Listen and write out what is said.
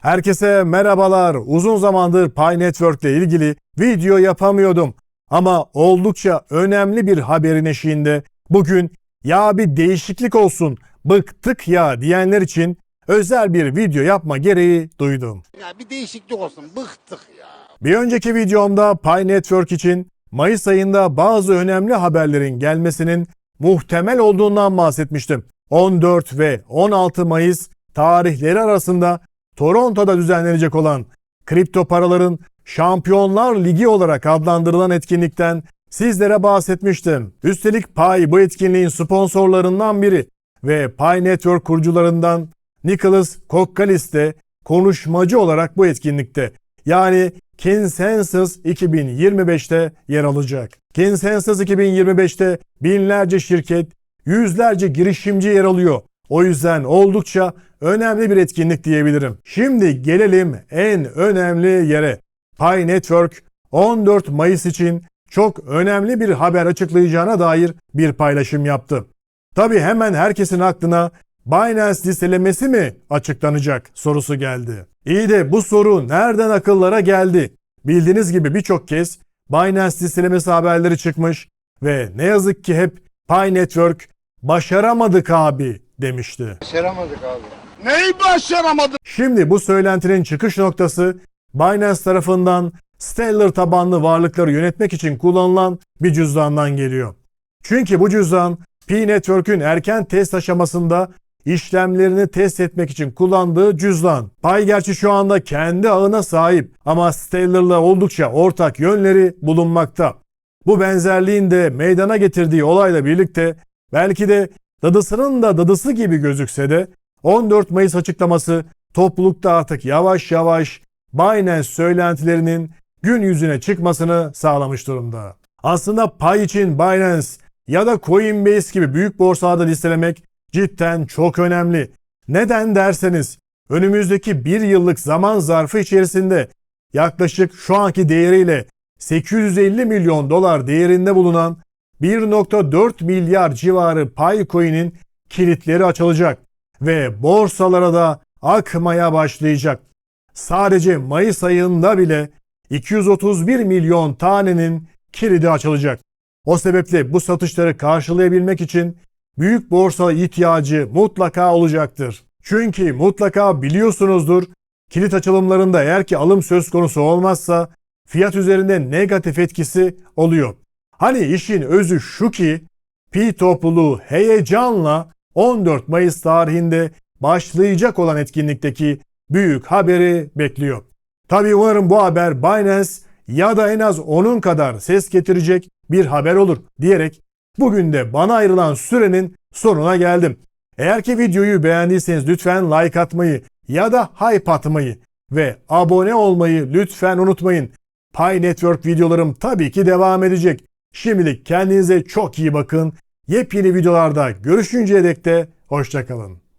Herkese merhabalar. Uzun zamandır Pi Network ile ilgili video yapamıyordum. Ama oldukça önemli bir haberin eşiğinde bugün ya bir değişiklik olsun bıktık ya diyenler için özel bir video yapma gereği duydum. Ya bir değişiklik olsun. Bıktık ya. Bir önceki videomda Pi Network için Mayıs ayında bazı önemli haberlerin gelmesinin muhtemel olduğundan bahsetmiştim. 14 ve 16 Mayıs tarihleri arasında Toronto'da düzenlenecek olan kripto paraların Şampiyonlar Ligi olarak adlandırılan etkinlikten sizlere bahsetmiştim. Üstelik Pi bu etkinliğin sponsorlarından biri ve Pi Network kurucularından Nicholas Kokkalis de konuşmacı olarak bu etkinlikte. Yani Consensus 2025'te yer alacak. Consensus 2025'te binlerce şirket, yüzlerce girişimci yer alıyor. O yüzden oldukça önemli bir etkinlik diyebilirim. Şimdi gelelim en önemli yere. Pi Network 14 Mayıs için çok önemli bir haber açıklayacağına dair bir paylaşım yaptı. Tabi hemen herkesin aklına Binance listelemesi mi açıklanacak sorusu geldi. İyi de bu soru nereden akıllara geldi? Bildiğiniz gibi birçok kez Binance listelemesi haberleri çıkmış ve ne yazık ki hep Pi Network başaramadık abi demişti. Başaramadık abi. Neyi başaramadık? Şimdi bu söylentinin çıkış noktası Binance tarafından Stellar tabanlı varlıkları yönetmek için kullanılan bir cüzdandan geliyor. Çünkü bu cüzdan Pi Network'ün erken test aşamasında işlemlerini test etmek için kullandığı cüzdan. Pi gerçi şu anda kendi ağına sahip ama Stellar'la oldukça ortak yönleri bulunmakta. Bu benzerliğin de meydana getirdiği olayla birlikte belki de dadısının da dadısı gibi gözükse de 14 Mayıs açıklaması toplulukta artık yavaş yavaş Binance söylentilerinin gün yüzüne çıkmasını sağlamış durumda. Aslında pay için Binance ya da Coinbase gibi büyük borsalarda listelemek cidden çok önemli. Neden derseniz önümüzdeki bir yıllık zaman zarfı içerisinde yaklaşık şu anki değeriyle 850 milyon dolar değerinde bulunan 1.4 milyar civarı Paycoin'in kilitleri açılacak ve borsalara da akmaya başlayacak. Sadece Mayıs ayında bile 231 milyon tanenin kilidi açılacak. O sebeple bu satışları karşılayabilmek için büyük borsa ihtiyacı mutlaka olacaktır. Çünkü mutlaka biliyorsunuzdur kilit açılımlarında eğer ki alım söz konusu olmazsa fiyat üzerinde negatif etkisi oluyor. Hani işin özü şu ki Pi topluluğu heyecanla 14 Mayıs tarihinde başlayacak olan etkinlikteki büyük haberi bekliyor. Tabii umarım bu haber Binance ya da en az onun kadar ses getirecek bir haber olur diyerek bugün de bana ayrılan sürenin sonuna geldim. Eğer ki videoyu beğendiyseniz lütfen like atmayı ya da hype atmayı ve abone olmayı lütfen unutmayın. Pi Network videolarım tabii ki devam edecek. Şimdilik kendinize çok iyi bakın. Yepyeni videolarda görüşünceye dek de hoşçakalın.